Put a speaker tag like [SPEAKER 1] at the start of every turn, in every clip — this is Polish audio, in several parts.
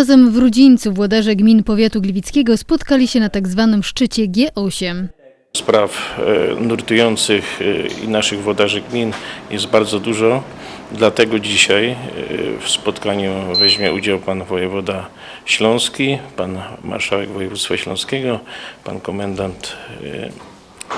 [SPEAKER 1] Razem w Rudzińcu włodarze gmin powiatu gliwickiego spotkali się na tak zwanym szczycie G8.
[SPEAKER 2] Spraw e, nurtujących e, i naszych włodarzy gmin jest bardzo dużo. Dlatego dzisiaj e, w spotkaniu weźmie udział pan wojewoda śląski, pan marszałek województwa śląskiego, pan komendant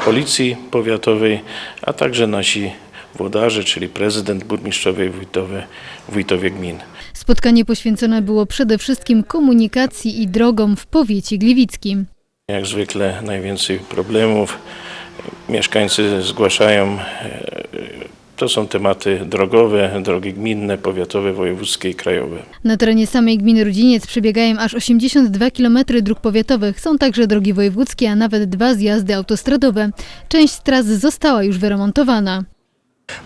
[SPEAKER 2] policji powiatowej, a także nasi włodarze, czyli prezydent, burmistrzowie i wójtowie, wójtowie gmin.
[SPEAKER 1] Spotkanie poświęcone było przede wszystkim komunikacji i drogom w powiecie gliwickim.
[SPEAKER 2] Jak zwykle najwięcej problemów mieszkańcy zgłaszają. e, To są tematy drogowe, drogi gminne, powiatowe, wojewódzkie i krajowe.
[SPEAKER 1] Na terenie samej gminy Rudziniec przebiegają aż 82 km dróg powiatowych. Są także drogi wojewódzkie, a nawet dwa zjazdy autostradowe. Część tras została już wyremontowana.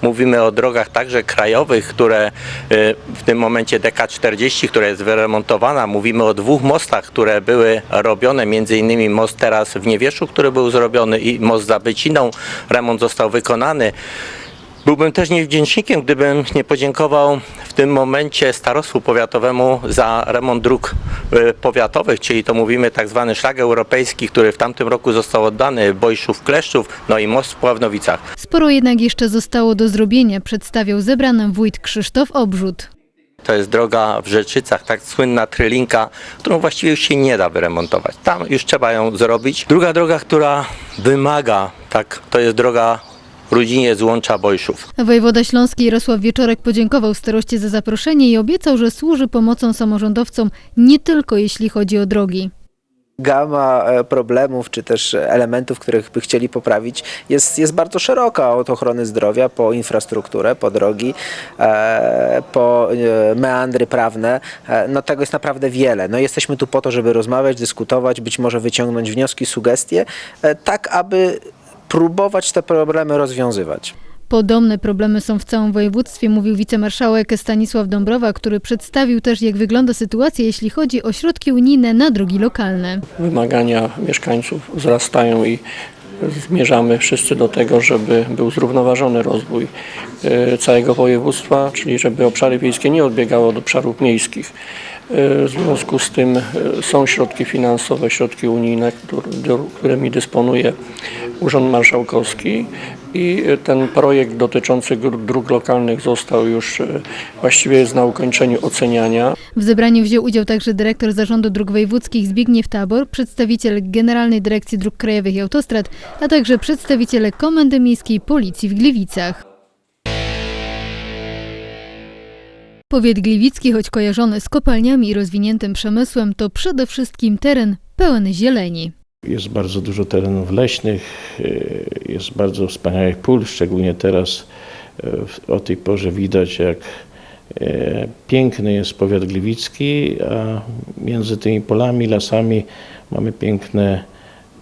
[SPEAKER 3] Mówimy o drogach także krajowych, które y, w tym momencie DK40, która jest wyremontowana. Mówimy o dwóch mostach, które były robione, między innymi most teraz w Niewieszu, który był zrobiony i most za Byciną. Remont został wykonany. Byłbym też niewdzięcznikiem, gdybym nie podziękował w tym momencie starostwu powiatowemu za remont dróg y, powiatowych, czyli to mówimy tak zwany szlak europejski, który w tamtym roku został oddany, Bojszów-Kleszczów, no i most w Pławnowicach.
[SPEAKER 1] Sporo jednak jeszcze zostało do zrobienia, przedstawiał zebranym wójt Krzysztof Obrzut.
[SPEAKER 3] To jest droga w Rzeczycach, tak słynna trylinka, którą właściwie już się nie da wyremontować. Tam już trzeba ją zrobić. Druga droga, która wymaga, tak, to jest droga Rudzinie z Łącza Bojszów.
[SPEAKER 1] Wojewoda Śląski Jarosław Wieczorek podziękował staroście za zaproszenie i obiecał, że służy pomocą samorządowcom nie tylko jeśli chodzi o drogi.
[SPEAKER 4] Gama e, problemów czy też elementów, których by chcieli poprawić, jest, jest bardzo szeroka od ochrony zdrowia po infrastrukturę, po drogi, e, po e, meandry prawne. E, no tego jest naprawdę wiele. No jesteśmy tu po to, żeby rozmawiać, dyskutować, być może wyciągnąć wnioski, sugestie, e, tak aby próbować te problemy rozwiązywać.
[SPEAKER 1] Podobne problemy są w całym województwie, mówił wicemarszałek Stanisław Dąbrowa, który przedstawił też, jak wygląda sytuacja, jeśli chodzi o środki unijne na drogi lokalne.
[SPEAKER 5] wymagania mieszkańców wzrastają i zmierzamy wszyscy do tego, żeby był zrównoważony rozwój e, całego województwa, czyli żeby obszary wiejskie nie odbiegały od obszarów miejskich. W związku z tym e, są środki finansowe, środki unijne, którymi dysponuje Urząd Marszałkowski i e, ten projekt dotyczący dróg lokalnych został już e, właściwie jest na ukończeniu oceniania.
[SPEAKER 1] W zebraniu wziął udział także dyrektor Zarządu Dróg Wojewódzkich Zbigniew Tabor, przedstawiciel Generalnej Dyrekcji Dróg Krajowych i Autostrad, a także przedstawiciele Komendy Miejskiej Policji w Gliwicach. Powiat gliwicki, choć kojarzony z kopalniami i rozwiniętym przemysłem, to przede wszystkim teren pełen zieleni.
[SPEAKER 2] Jest bardzo dużo terenów leśnych, e, jest bardzo wspaniałych pól, szczególnie teraz w- o tej porze widać jak e, piękny jest powiat gliwicki, a między tymi polami, lasami mamy piękne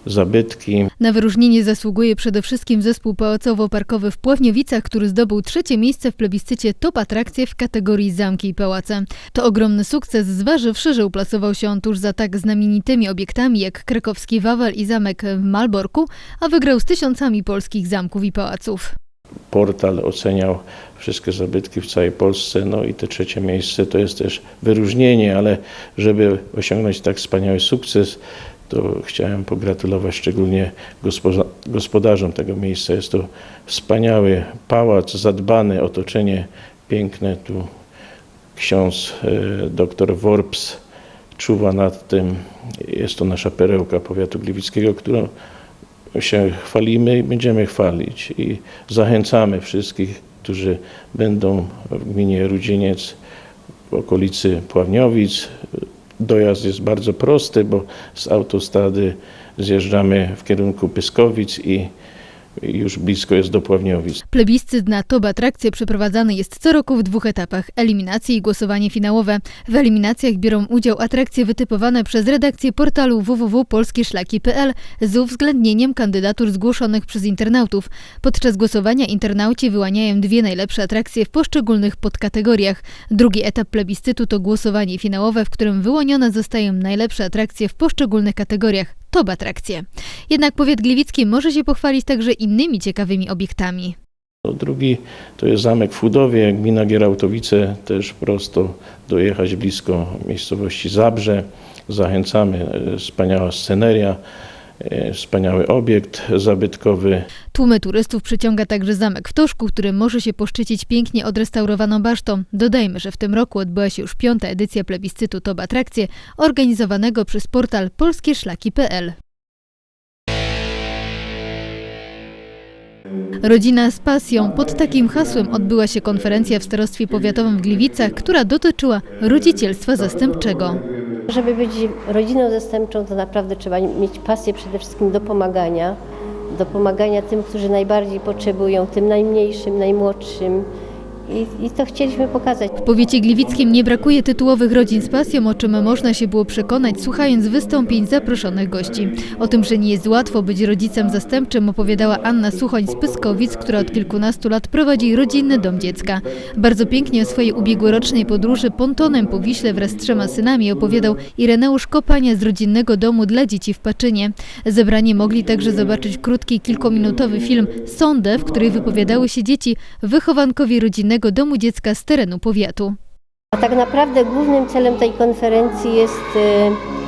[SPEAKER 2] zabytki.
[SPEAKER 1] Na wyróżnienie zasługuje przede wszystkim zespół pałacowo-parkowy w Pławniowicach, który zdobył trzecie miejsce w plebiscycie Top Atrakcje w kategorii Zamki i Pałace. To ogromny sukces, zważywszy, że uplasował się on tuż za tak znamienitymi obiektami jak krakowski Wawel i zamek w Malborku, a wygrał z tysiącami polskich zamków i pałaców.
[SPEAKER 2] Portal oceniał wszystkie zabytki w całej Polsce, no i te trzecie miejsce to jest też wyróżnienie, ale żeby osiągnąć tak wspaniały sukces, to chciałem pogratulować szczególnie gospoda- gospodarzom tego miejsca. Jest to wspaniały pałac, zadbane otoczenie, piękne. Tu ksiądz e, dr Worps czuwa nad tym. Jest to nasza perełka powiatu gliwickiego, którą się chwalimy i będziemy chwalić. I zachęcamy wszystkich, którzy będą w gminie Rudzieniec w okolicy Pławniowic. Dojazd jest bardzo prosty, bo z autostrady zjeżdżamy w kierunku Pyskowic i już blisko jest do Pławniowic.
[SPEAKER 1] Plebiscyt na Top Atrakcje przeprowadzany jest co roku w dwóch etapach – eliminacje i głosowanie finałowe. W eliminacjach biorą udział atrakcje wytypowane przez redakcję portalu www.polskieszlaki.pl z uwzględnieniem kandydatur zgłoszonych przez internautów. Podczas głosowania internauci wyłaniają dwie najlepsze atrakcje w poszczególnych podkategoriach. Drugi etap plebiscytu to głosowanie finałowe, w którym wyłonione zostają najlepsze atrakcje w poszczególnych kategoriach. Top atrakcje. Jednak powiat gliwicki może się pochwalić także innymi ciekawymi obiektami.
[SPEAKER 2] Drugi to jest zamek w Fudowie, gmina Gierałtowice, też prosto dojechać blisko miejscowości Zabrze. Zachęcamy, e, wspaniała sceneria, wspaniały obiekt zabytkowy.
[SPEAKER 1] Tłumy turystów przyciąga także zamek w Toszku, który może się poszczycić pięknie odrestaurowaną basztą. Dodajmy, że w tym roku odbyła się już piąta edycja plebiscytu Top Atrakcje, organizowanego przez portal polskieszlaki.pl. Rodzina z pasją. Pod takim hasłem odbyła się konferencja w Starostwie Powiatowym w Gliwicach, która dotyczyła rodzicielstwa zastępczego.
[SPEAKER 6] Żeby być rodziną zastępczą, to naprawdę trzeba mieć pasję przede wszystkim do pomagania, do pomagania tym, którzy najbardziej potrzebują, tym najmniejszym, najmłodszym. I, I to chcieliśmy pokazać.
[SPEAKER 1] W powiecie gliwickim nie brakuje tytułowych rodzin z pasją, o czym można się było przekonać słuchając wystąpień zaproszonych gości. O tym, że nie jest łatwo być rodzicem zastępczym opowiadała Anna Suchoń z Pyskowic, która od kilkunastu lat prowadzi rodzinny dom dziecka. Bardzo pięknie o swojej ubiegłorocznej podróży pontonem po Wiśle wraz z trzema synami opowiadał Ireneusz Kopania z rodzinnego domu dla dzieci w Paczynie. Zebrani mogli także zobaczyć krótki, kilkuminutowy film Sądę, w której wypowiadały się dzieci wychowankowie rodzinnego domu dziecka z terenu powiatu.
[SPEAKER 6] A tak naprawdę głównym celem tej konferencji jest e,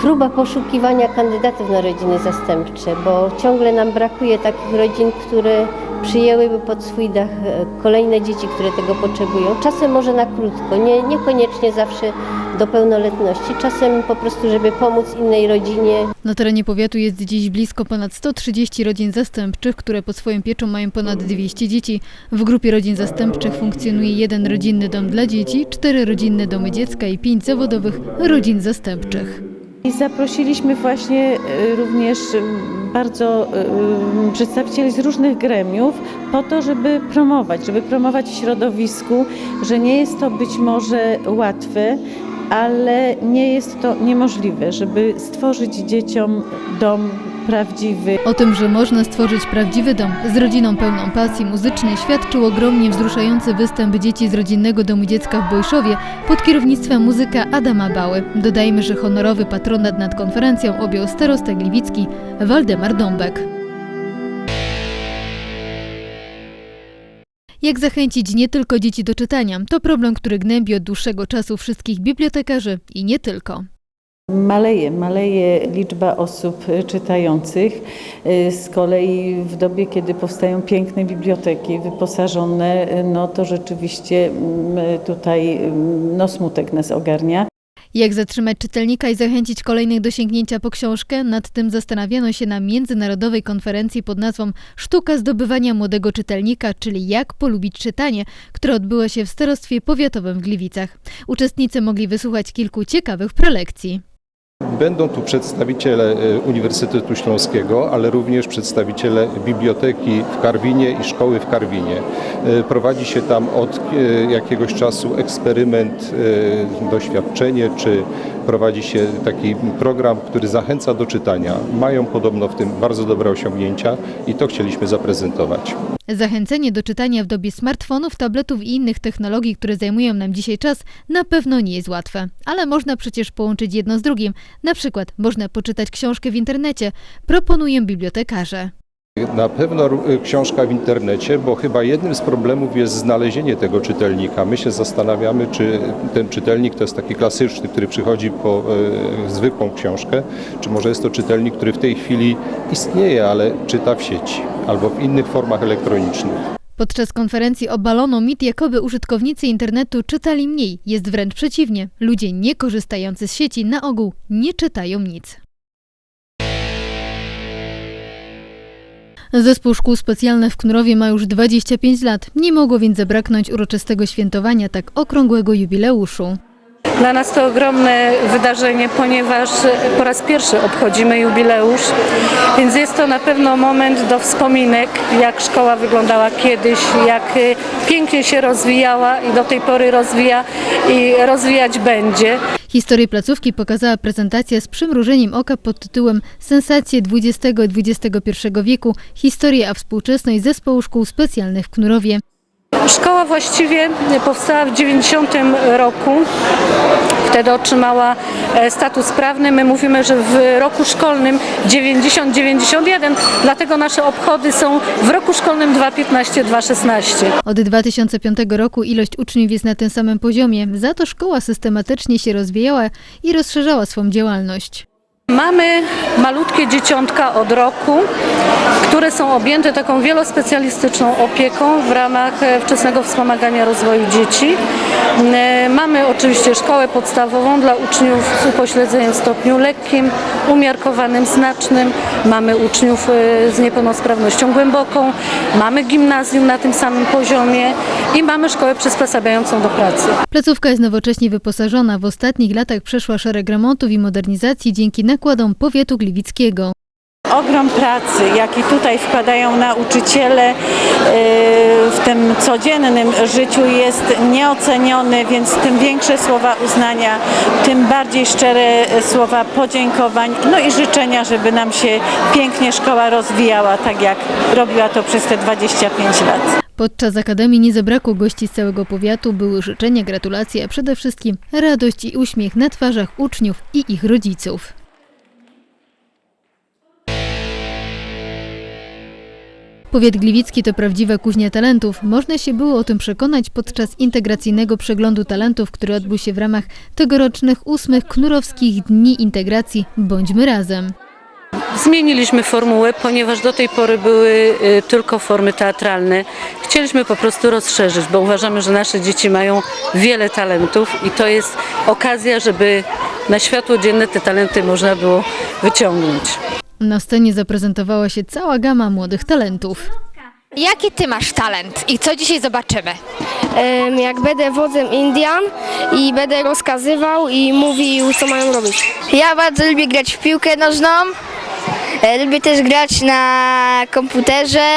[SPEAKER 6] próba poszukiwania kandydatów na rodziny zastępcze, bo ciągle nam brakuje takich rodzin, które przyjęłyby pod swój dach e, kolejne dzieci, które tego potrzebują. Czasem może na krótko, nie, niekoniecznie zawsze do pełnoletności, czasem po prostu, żeby pomóc innej rodzinie,
[SPEAKER 1] Na terenie powiatu jest dziś blisko ponad 130 rodzin zastępczych, które pod swoją pieczą mają ponad 200 dzieci. W grupie rodzin zastępczych funkcjonuje jeden rodzinny dom dla dzieci, cztery rodzinne domy dziecka i pięć zawodowych rodzin zastępczych.
[SPEAKER 7] I zaprosiliśmy właśnie y, również y, bardzo y, przedstawicieli z różnych gremiów po to, żeby promować, żeby promować w środowisku, że nie jest to być może łatwe, ale nie jest to niemożliwe, żeby stworzyć dzieciom dom prawdziwy.
[SPEAKER 1] O tym, że można stworzyć prawdziwy dom z rodziną pełną pasji muzycznej świadczył ogromnie wzruszający występ dzieci z rodzinnego domu dziecka w Bojszowie pod kierownictwem muzyka Adama Bały. Dodajmy, że honorowy patronat nad konferencją objął starosta gliwicki Waldemar Dąbek. Jak zachęcić nie tylko dzieci do czytania? To problem, który gnębi od dłuższego czasu wszystkich bibliotekarzy i nie tylko.
[SPEAKER 7] Maleje, maleje liczba osób y, czytających. Y, Z kolei w dobie, kiedy powstają piękne biblioteki wyposażone, y, no to rzeczywiście mm, tutaj mm, no, smutek nas ogarnia.
[SPEAKER 1] Jak zatrzymać czytelnika i zachęcić kolejnych do sięgnięcia po książkę? Nad tym zastanawiano się na międzynarodowej konferencji pod nazwą Sztuka zdobywania młodego czytelnika, czyli jak polubić czytanie, która odbyła się w Starostwie Powiatowym w Gliwicach. Uczestnicy mogli wysłuchać kilku ciekawych prelekcji.
[SPEAKER 8] Będą tu przedstawiciele e, Uniwersytetu Śląskiego, ale również przedstawiciele biblioteki w Karwinie i szkoły w Karwinie. E, Prowadzi się tam od e, jakiegoś czasu eksperyment, doświadczenie, czy prowadzi się taki program, który zachęca do czytania. Mają podobno w tym bardzo dobre osiągnięcia i to chcieliśmy zaprezentować.
[SPEAKER 1] Zachęcenie do czytania w dobie smartfonów, tabletów i innych technologii, które zajmują nam dzisiaj czas, na pewno nie jest łatwe. Ale można przecież połączyć jedno z drugim. Na przykład można poczytać książkę w internecie. Proponują bibliotekarze.
[SPEAKER 8] Na pewno e, książka w internecie, bo chyba jednym z problemów jest znalezienie tego czytelnika. My się zastanawiamy, czy ten czytelnik to jest taki klasyczny, który przychodzi po e, zwykłą książkę, czy może jest to czytelnik, który w tej chwili istnieje, ale czyta w sieci albo w innych formach elektronicznych.
[SPEAKER 1] Podczas konferencji obalono mit, jakoby użytkownicy internetu czytali mniej. Jest wręcz przeciwnie. Ludzie nie korzystający z sieci na ogół nie czytają nic. Zespół Szkół Specjalnych w Knurowie ma już 25 lat. Nie mogło więc zabraknąć uroczystego świętowania tak okrągłego jubileuszu.
[SPEAKER 9] Dla nas to ogromne wydarzenie, ponieważ po raz pierwszy obchodzimy jubileusz, więc jest to na pewno moment do wspominek, jak szkoła wyglądała kiedyś, jak y, pięknie się rozwijała i do tej pory rozwija i rozwijać będzie.
[SPEAKER 1] Historię placówki pokazała prezentacja z przymrużeniem oka pod tytułem Sensacje XX i XXI wieku. Historia a współczesność Zespołu Szkół Specjalnych w Knurowie.
[SPEAKER 9] Szkoła właściwie powstała w 90 roku. Wtedy otrzymała e, status prawny. My mówimy, że w roku szkolnym 90-91, dlatego nasze obchody są w roku szkolnym 2.15-2.16.
[SPEAKER 1] Od 2005 roku ilość uczniów jest na tym samym poziomie, za to szkoła systematycznie się rozwijała i rozszerzała swą działalność.
[SPEAKER 9] Mamy malutkie dzieciątka od roku, które są objęte taką wielospecjalistyczną opieką w ramach e, wczesnego wspomagania rozwoju dzieci. E, Mamy oczywiście szkołę podstawową dla uczniów z upośledzeniem w stopniu lekkim, umiarkowanym, znacznym. Mamy uczniów e, z niepełnosprawnością głęboką. Mamy gimnazjum na tym samym poziomie i mamy szkołę przysposabiającą do pracy.
[SPEAKER 1] Placówka jest nowocześnie wyposażona. W ostatnich latach przeszła szereg remontów i modernizacji dzięki nakładom powiatu gliwickiego.
[SPEAKER 7] Ogrom pracy, jaki tutaj wkładają nauczyciele yy, w tym codziennym życiu jest nieoceniony, więc tym większe słowa uznania, tym bardziej szczere słowa podziękowań, no i życzenia, żeby nam się pięknie szkoła rozwijała, tak jak robiła to przez te 25 lat.
[SPEAKER 1] Podczas Akademii nie zabrakło gości z całego powiatu, były życzenia, gratulacje, a przede wszystkim radość i uśmiech na twarzach uczniów i ich rodziców. Powiat gliwicki to prawdziwa kuźnia talentów. Można się było o tym przekonać podczas integracyjnego przeglądu talentów, który odbył się w ramach tegorocznych ósmych knurowskich dni integracji Bądźmy razem.
[SPEAKER 9] Zmieniliśmy formułę, ponieważ do tej pory były y, tylko formy teatralne. Chcieliśmy po prostu rozszerzyć, bo uważamy, że nasze dzieci mają wiele talentów i to jest okazja, żeby na światło dzienne te talenty można było wyciągnąć.
[SPEAKER 1] Na scenie zaprezentowała się cała gama młodych talentów.
[SPEAKER 10] Jaki ty masz talent i co dzisiaj zobaczymy?
[SPEAKER 11] Em, jak będę wodzem Indian i będę rozkazywał i mówił, co mają robić. Ja bardzo lubię grać w piłkę nożną. E, Lubię też grać na komputerze.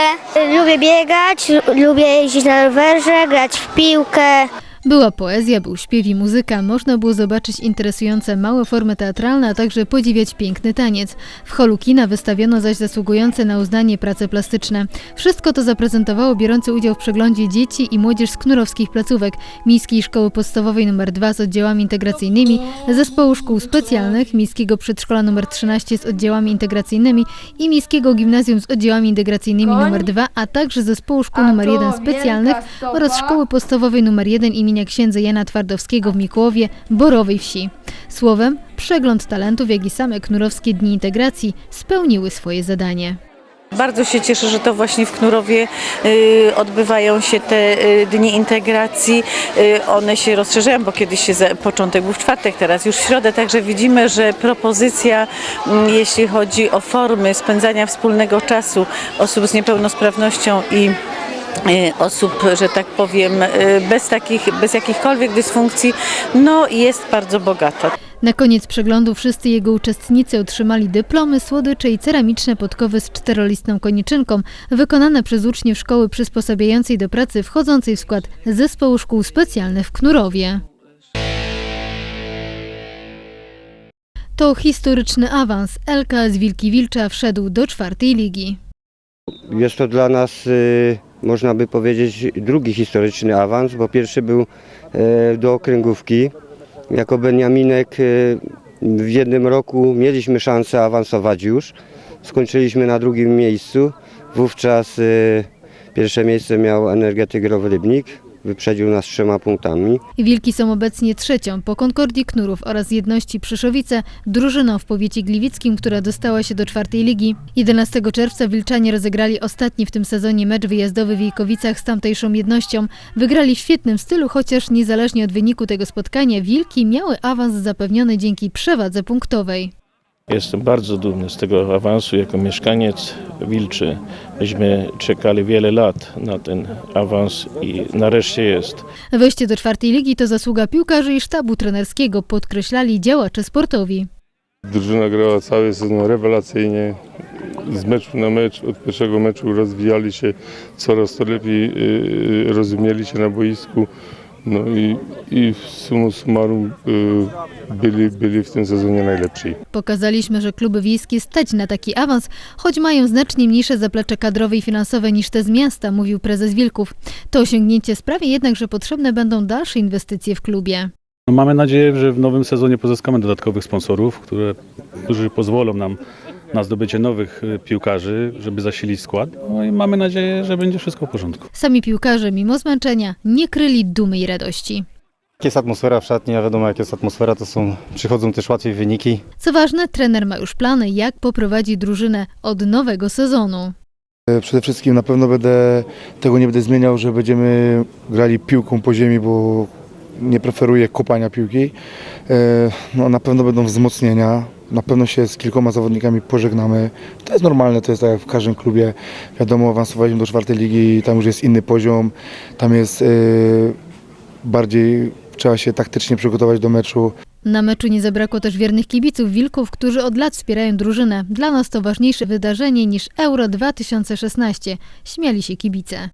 [SPEAKER 11] Lubię biegać, lubię jeździć na rowerze, grać w piłkę.
[SPEAKER 1] Była poezja, był śpiew i muzyka, można było zobaczyć interesujące małe formy teatralne, a także podziwiać piękny taniec. W holu kina wystawiono zaś zasługujące na uznanie prace plastyczne. Wszystko to zaprezentowało biorący udział w przeglądzie dzieci i młodzież z knurowskich placówek, Miejskiej Szkoły Podstawowej nr 2 z oddziałami integracyjnymi, Zespołu Szkół Specjalnych, Miejskiego Przedszkola nr 13 z oddziałami integracyjnymi i Miejskiego Gimnazjum z oddziałami integracyjnymi nr 2, a także Zespołu Szkół nr 1 Specjalnych oraz Szkoły Podstawowej nr 1 imienia księdza Jana Twardowskiego w Mikołowie, Borowej Wsi. Słowem, przegląd talentów, jak i same knurowskie dni integracji spełniły swoje zadanie.
[SPEAKER 7] Bardzo się cieszę, że to właśnie w Knurowie y, odbywają się te y, dni integracji. Y, one się rozszerzają, bo kiedyś się początek był w czwartek, teraz już w środę, także widzimy, że propozycja, mm, jeśli chodzi o formy spędzania wspólnego czasu osób z niepełnosprawnością i osób, że tak powiem, y, bez, takich, bez jakichkolwiek dysfunkcji, no jest bardzo bogata.
[SPEAKER 1] Na koniec przeglądu wszyscy jego uczestnicy otrzymali dyplomy, słodycze i ceramiczne podkowy z czterolistną koniczynką, wykonane przez uczniów szkoły przysposabiającej do pracy wchodzącej w skład Zespołu Szkół Specjalnych w Knurowie. To historyczny awans. LK z Wilki Wilcza wszedł do czwartej ligi.
[SPEAKER 12] Jest to dla nas, y, można by powiedzieć, drugi historyczny awans, bo pierwszy był e, do okręgówki. Jako Beniaminek e, w jednym roku mieliśmy szansę awansować już. Skończyliśmy na drugim miejscu. Wówczas e, pierwsze miejsce miał energetyk Rybnik. Wyprzedził nas trzema punktami.
[SPEAKER 1] Wilki są obecnie trzecią po Konkordii Knurów oraz Jedności Przyszowice, drużyną w powiecie gliwickim, która dostała się do czwartej ligi. 11 czerwca Wilczanie rozegrali ostatni w tym sezonie mecz wyjazdowy w Wiejkowicach z tamtejszą jednością. Wygrali w świetnym stylu, chociaż niezależnie od wyniku tego spotkania Wilki miały awans zapewniony dzięki przewadze punktowej.
[SPEAKER 2] Jestem bardzo dumny z tego awansu jako mieszkaniec Wilczy. Myśmy czekali wiele lat na ten awans i nareszcie jest.
[SPEAKER 1] Wejście do czwartej ligi to zasługa piłkarzy i sztabu trenerskiego, podkreślali działacze sportowi.
[SPEAKER 13] Drużyna grała cały sezon rewelacyjnie. Z meczu na mecz, od pierwszego meczu rozwijali się, coraz to lepiej y, rozumieli się na boisku. No i, i w summa summarum y, byli, byli w tym sezonie najlepsi.
[SPEAKER 1] Pokazaliśmy, że kluby wiejskie stać na taki awans, choć mają znacznie mniejsze zaplecze kadrowe i finansowe niż te z miasta, mówił prezes Wilków. To osiągnięcie sprawi jednak, że potrzebne będą dalsze inwestycje w klubie.
[SPEAKER 7] No mamy nadzieję, że w nowym sezonie pozyskamy dodatkowych sponsorów, które, którzy pozwolą nam na zdobycie nowych y, piłkarzy, żeby zasilić skład. No i mamy nadzieję, że będzie wszystko w porządku.
[SPEAKER 1] Sami piłkarze, mimo zmęczenia, nie kryli dumy i radości.
[SPEAKER 14] Jak jest atmosfera w szatni, a wiadomo jak jest atmosfera, to są, przychodzą też łatwiej wyniki.
[SPEAKER 1] Co ważne, trener ma już plany, jak poprowadzi drużynę od nowego sezonu.
[SPEAKER 15] E, Przede wszystkim na pewno będę tego nie będę zmieniał, że będziemy grali piłką po ziemi, bo nie preferuję kopania piłki. E, No, na pewno będą wzmocnienia. Na pewno się z kilkoma zawodnikami pożegnamy. To jest normalne, to jest tak jak w każdym klubie. Wiadomo, awansowaliśmy do czwartej ligi, tam już jest inny poziom, tam jest e, bardziej trzeba się taktycznie przygotować do meczu.
[SPEAKER 1] Na meczu nie zabrakło też wiernych kibiców Wilków, którzy od lat wspierają drużynę. Dla nas to ważniejsze wydarzenie niż Euro 2016. Śmiali się kibice.